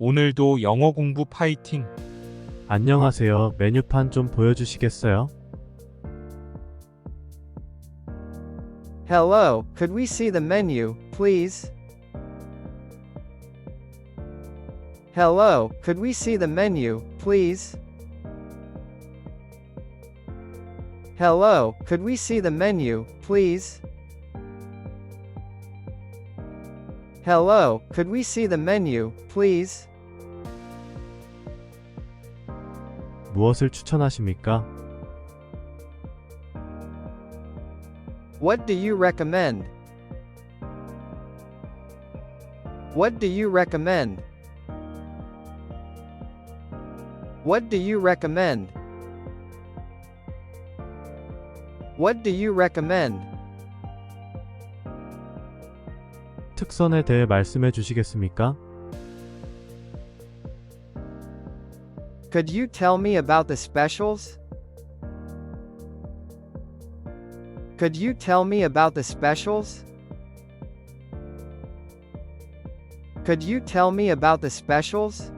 오늘도 영어 공부 파이팅! 안녕하세요. 메뉴판 좀 보여주시겠어요? Hello, could we see the menu, please? Hello, could we see the menu, please? Hello, could we see the menu, please? Hello, could we see the menu, please? 무엇을 추천하십니까? What do you recommend? What do you recommend? What do you recommend? What do you recommend? 특선에 대해 말씀해 주시겠습니까? Could you tell me about the specials? Could you tell me about the specials? Could you tell me about the specials?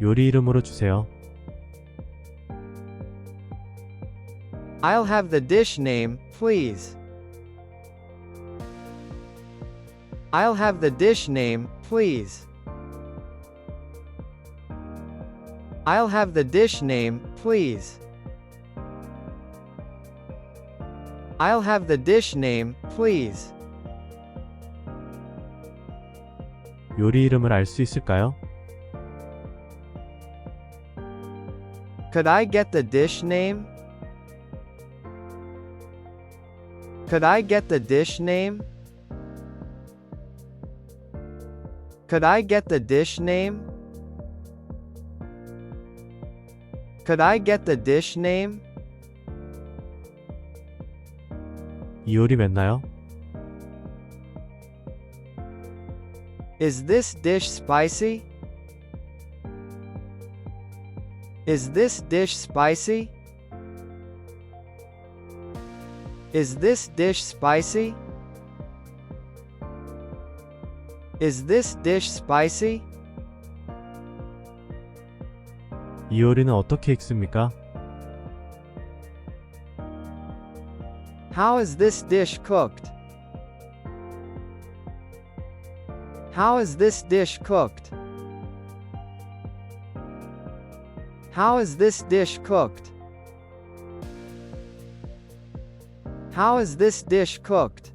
요리 이름으로 주세요. I'll have the dish name, please. I'll have the dish name, please. I'll have the dish name, please. I'll have the dish name, please. 요리 이름을 알 수 있을까요? Could I get the dish name? Could I get the dish name? Could I get the dish name? Could I get the dish name? 이 요리 맵나요? Is this dish spicy? Is this dish spicy? Is this dish spicy? Is this dish spicy? 이 요리는 어떻게 익습니까? How is this dish cooked? How is this dish cooked? How is this dish cooked? How is this dish cooked?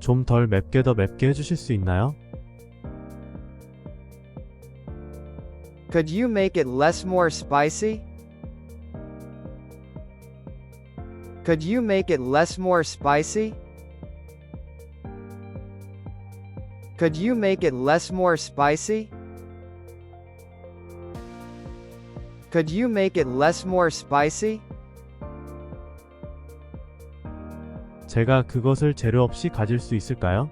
좀 덜 맵게 더 맵게 해주실 수 있나요? Could you make it less more spicy? Could you make it less more spicy? Could you make it less more spicy? Could you make it less more spicy? 제가 그것을 재료 없이 가질 수 있을까요?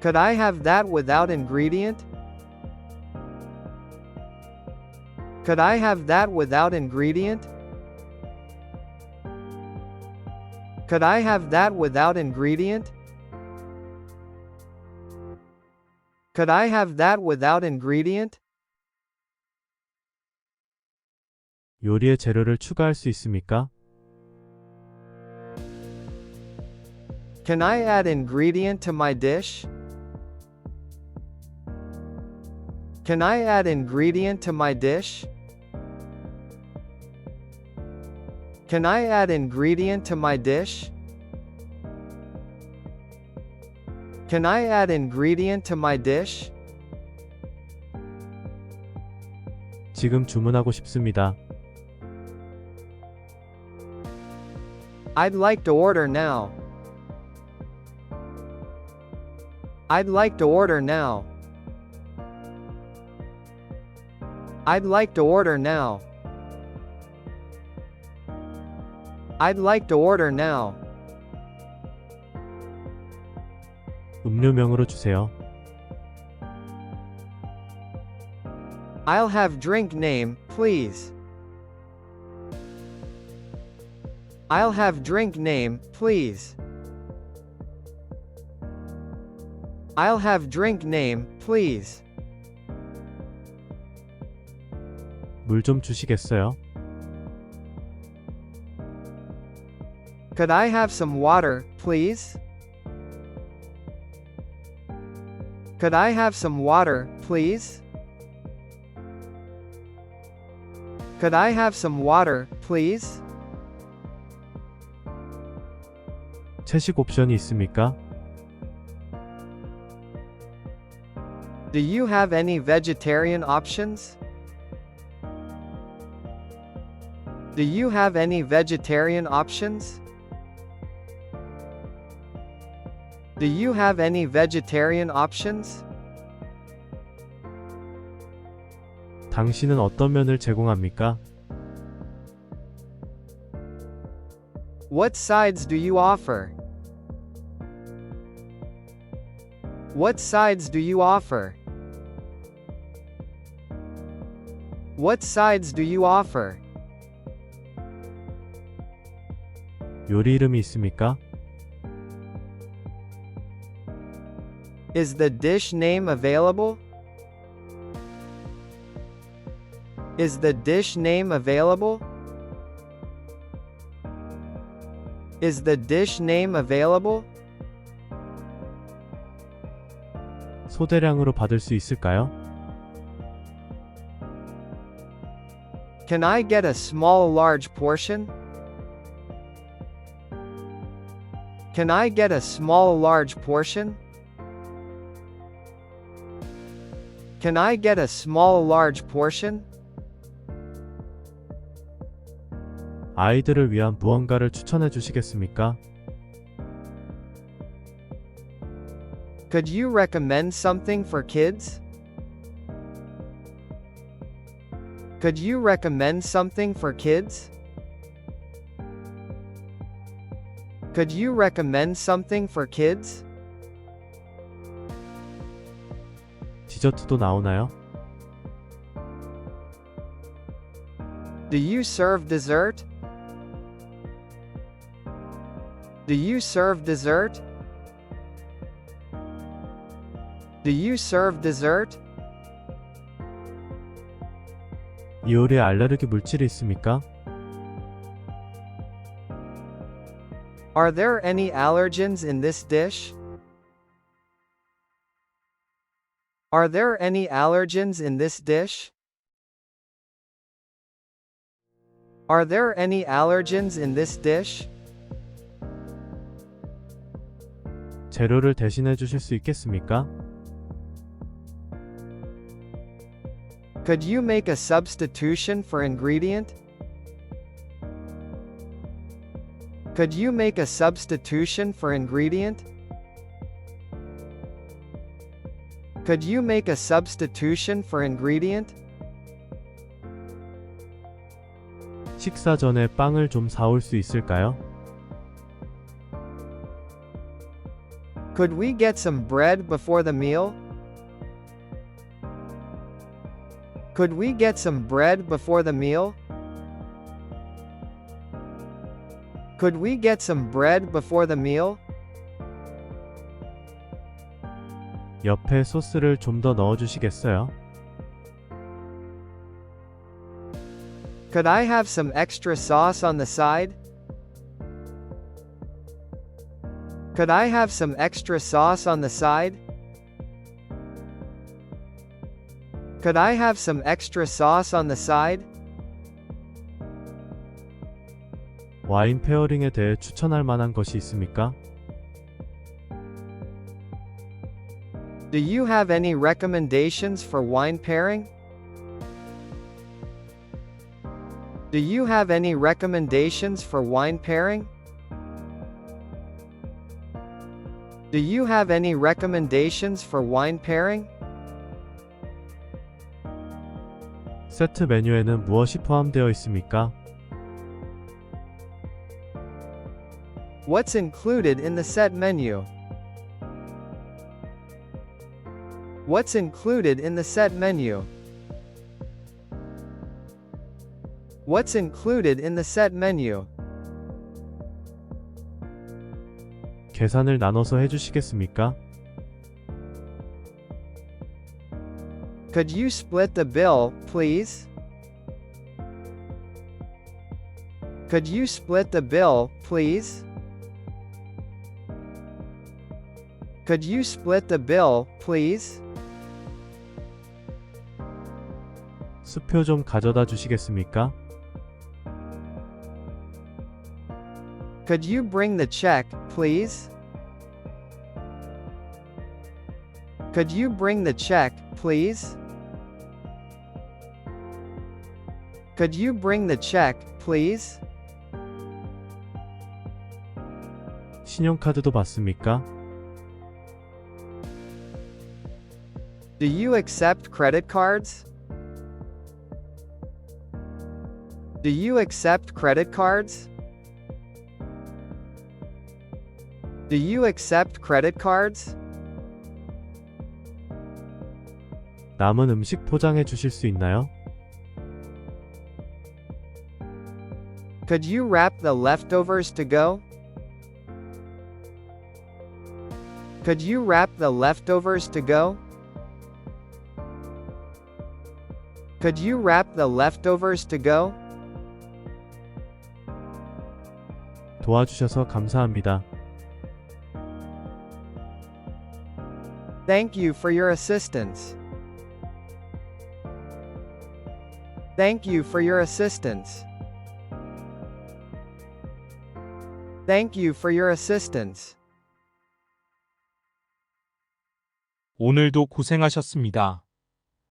Could I have that without ingredient? Could I have that without ingredient? Could I have that without ingredient? Could I have that without ingredient? 요리에 재료를 추가할 수 있습니까? Can I add ingredient to my dish? Can I add ingredient to my dish? Can I add ingredient to my dish? Can I add ingredient to my dish? 지금 주문하고 싶습니다. I'd like to order now. I'd like to order now. I'd like to order now. I'd like to order now. 음료명으로 주세요. I'll have drink name, please. I'll have drink name, please. I'll have drink name, please. 물 좀 주시겠어요? Could I have some water, please? Could I have some water, please? Could I have some water, please? 채식 옵션이 있습니까? Do you have any vegetarian options? Do you have any vegetarian options? Do you have any vegetarian options? 당신은 어떤 면을 제공합니까? What sides do you offer? What sides do you offer? What sides do you offer? 요리 이름이 있습니까? Is the dish name available? Is the dish name available? Is the dish name available? 소대량으로 받을 수 있을까요? Can I get a small large portion? Can I get a small large portion? Can I get a small large portion? 아이들을 위한 무언가를 추천해 주시겠습니까? Could you recommend something for kids? Could you recommend something for kids? Could you recommend something for kids? 디저트도 나오나요? Do you serve dessert? Do you serve dessert? Do you serve dessert? 이 요리에 알레르기 물질이 있습니까? Are there any allergens in this dish? Are there any allergens in this dish? Are there any allergens in this dish? 재료를 대신해 주실 수 있겠습니까? Could you make a substitution for ingredient? Could you make a substitution for ingredient? Could you make a substitution for ingredient? 식사 전에 빵을 좀 사올 수 있을까요? Could we get some bread before the meal? Could we get some bread before the meal? Could we get some bread before the meal? 옆에 소스를 좀 더 넣어 주시겠어요? Could I have some extra sauce on the side? Could I have some extra sauce on the side? Could I have some extra sauce on the side? 와인 페어링에 대해 추천할 만한 것이 있습니까? Do you have any recommendations for wine pairing? Do you have any recommendations for wine pairing? Do you have any recommendations for wine pairing? 세트 메뉴에는 무엇이 포함되어 있습니까? What's included in the set menu? What's included in the set menu? What's included in the set menu? 계산을 나눠서 해주시겠습니까? Could you split the bill, please? Could you split the bill, please? Could you split the bill, please? 수표 좀 가져다 주시겠습니까? Could you bring the check, please? Could you bring the check, please? Could you bring the check, please? 신용카드도 받습니까? Do you accept credit cards? Do you accept credit cards? Do you accept credit cards? 남은 음식 포장해 주실 수 있나요? Could you wrap the leftovers to go? Could you wrap the leftovers to go? Could you wrap the leftovers to go? 도와주셔서 감사합니다. Thank you for your assistance. Thank you for your assistance. Thank you for your assistance. 오늘도 고생하셨습니다.